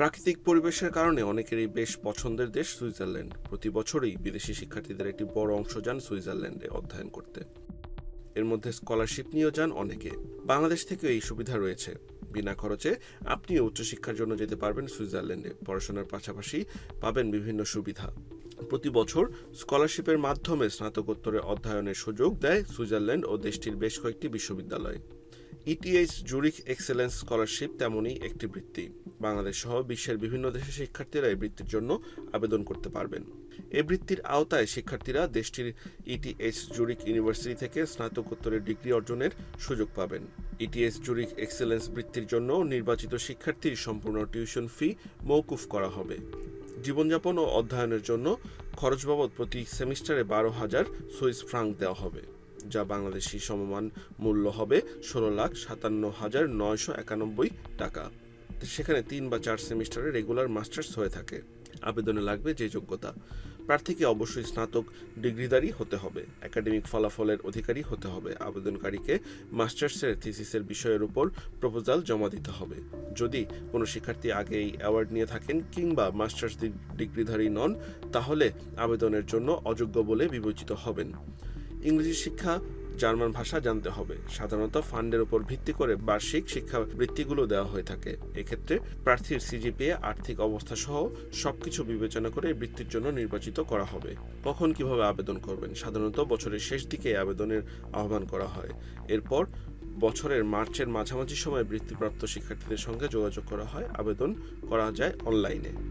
প্রাকৃতিক পরিবেশের কারণে অনেকেরই বেশ পছন্দের দেশ সুইজারল্যান্ড। প্রতি বছরই বিদেশি শিক্ষার্থীদের একটি বড় অংশ যান সুইজারল্যান্ডে অধ্যয়ন করতে। এর মধ্যে স্কলারশিপ নিয়েও যান অনেকে। বাংলাদেশ থেকে এই সুবিধা রয়েছে। বিনা খরচে আপনিও উচ্চশিক্ষার জন্য যেতে পারবেন সুইজারল্যান্ডে। পড়াশোনার পাশাপাশি পাবেন বিভিন্ন সুবিধা। প্রতি বছর স্কলারশিপের মাধ্যমে স্নাতকোত্তরে অধ্যয়নের সুযোগ দেয় সুইজারল্যান্ড ও দেশটির বেশ কয়েকটি বিশ্ববিদ্যালয়। ইটিএইচ জুরিক এক্সেলেন্স স্কলারশিপ তেমনই একটি বৃত্তি। বাংলাদেশ সহ বিশ্বের বিভিন্ন দেশের শিক্ষার্থীরা এই বৃত্তির জন্য আবেদন করতে পারবেন। এই বৃত্তির আওতায় শিক্ষার্থীরা দেশটির ইটিএইচ জুরিক ইউনিভার্সিটি থেকে স্নাতকোত্তরের ডিগ্রি অর্জনের সুযোগ পাবেন। ইটিএস জুরিক এক্সেলেন্স বৃত্তির জন্য নির্বাচিত শিক্ষার্থীর সম্পূর্ণ টিউশন ফি মৌকুফ করা হবে। জীবনযাপন ও অধ্যয়নের জন্য খরচ বাবদ প্রতি সেমিস্টারে বারো হাজার সুইস ফ্রাঙ্ক দেওয়া হবে, যা বাংলাদেশি সমমান মূল্য হবে ষোলো লাখ সাতান্ন হাজার নয়শো একানব্বই টাকা। সেখানে তিন বা চার সেমিস্টারে রেগুলার মাস্টার্স হয়ে থাকে। আবেদনে লাগবে যে যোগ্যতা। প্রার্থীকে অবশ্যই স্নাতক ডিগ্রিধারী হতে হবে। একাডেমিক ফলাফলের অধিকারী হতে হবে। আবেদনকারীকে মাস্টার্সের থিসিসের বিষয়ের উপর প্রপোজাল জমা দিতে হবে। যদি কোনো শিক্ষার্থী আগে এই অ্যাওয়ার্ড নিয়ে থাকেন কিংবা মাস্টার্স ডিগ্রিধারী নন, তাহলে আবেদনের জন্য অযোগ্য বলে বিবেচিত হবেন। ইংরেজি শিক্ষা জার্মান ভাষা জানতে হবে। সাধারণত ফান্ডের উপর ভিত্তি করে বার্ষিক শিক্ষা বৃত্তিগুলো দেওয়া হয়ে থাকে। এক্ষেত্রে প্রার্থীর সিজিপিএ, আর্থিক অবস্থা সহ সবকিছু বিবেচনা করে বৃত্তির জন্য নির্বাচিত করা হবে। কখন কীভাবে আবেদন করবেন? সাধারণত বছরের শেষ দিকে আবেদনের আহ্বান করা হয়। এরপর বছরের মার্চের মাঝামাঝি সময় বৃত্তিপ্রাপ্ত শিক্ষার্থীদের সঙ্গে যোগাযোগ করা হয়। আবেদন করা যায় অনলাইনে।